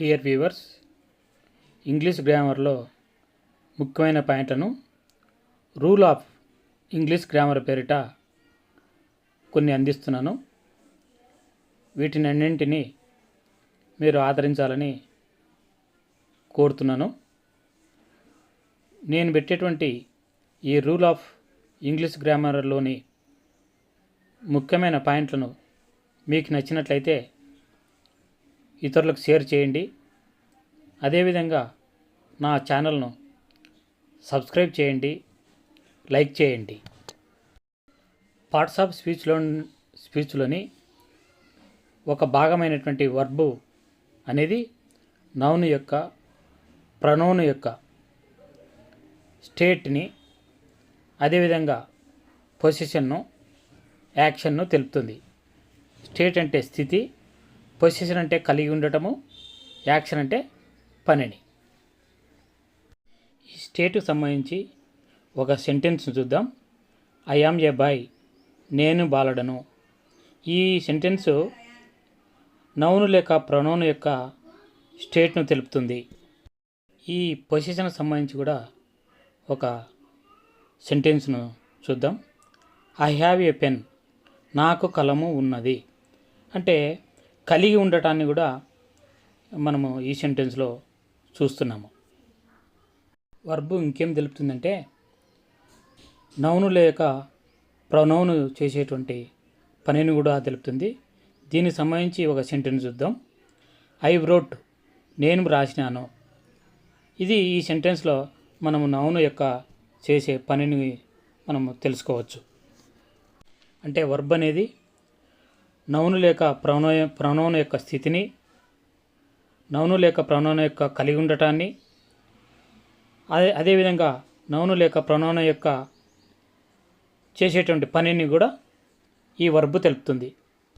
Dear viewers English గ్రామర్లో ముఖ్యమైన పాయింట్లను rule of English grammar పేరిట కొన్ని అందిస్తున్నాను. వీటిని అన్నింటినీ మీరు ఆదరించాలని కోరుతున్నాను. నేను పెట్టేటువంటి ఈ రూల్ ఆఫ్ ఇంగ్లీష్ గ్రామర్లోని ముఖ్యమైన పాయింట్లను మీకు నచ్చినట్లయితే ఇతరులకు షేర్ చేయండి. అదేవిధంగా నా ఛానల్ను సబ్స్క్రైబ్ చేయండి. లైక్ చేయండి. పార్ట్స్ ఆఫ్ స్పీచ్లో స్పీచ్లోని ఒక భాగమైనటువంటి వర్బు అనేది నౌన్ యొక్క ప్రనౌన్ యొక్క స్టేట్ని అదేవిధంగా పొజిషన్ను యాక్షన్ను తెలుపుతుంది. స్టేట్ అంటే స్థితి పొజిషన్ అంటే కలిగి ఉండటము యాక్షన్ అంటే పనిని. ఈ స్టేట్కు సంబంధించి ఒక సెంటెన్స్ చూద్దాం. ఐ ఆమ్ ఏ బాయ్ నేను బాలడను. ఈ సెంటెన్స్ నౌను లేక ప్రొనౌన్ యొక్క స్టేట్ను తెలుపుతుంది. ఈ పొజిషన్ సంబంధించి కూడా ఒక సెంటెన్స్ను చూద్దాం. ఐ హ్యావ్ ఏ పెన్ నాకు కలము ఉన్నది. అంటే కలిగి ఉండటాన్ని కూడా మనము ఈ సెంటెన్స్లో చూస్తున్నాము. వర్బు ఇంకేం తెలుపుతుందంటే నౌను లేక ప్రొనౌను చేసేటువంటి పనిని కూడా తెలుపుతుంది. దీనికి సంబంధించి ఒక సెంటెన్స్ చూద్దాం. ఐ వ్రోట్ నేను రాసినాను ఇది ఈ సెంటెన్స్లో మనము నౌను యొక్క చేసే పనిని మనము తెలుసుకోవచ్చు. అంటే వర్బ్ అనేది నౌను లేక ప్రొనౌ ప్రొనౌన్ యొక్క స్థితిని నౌను లేక ప్రొనౌన్ యొక్క కలిగి ఉండటాన్ని అదే అదేవిధంగా నౌను లేక ప్రొనౌన్ యొక్క చేసేటువంటి పనిని కూడా ఈ వర్బు తెలుపుతుంది.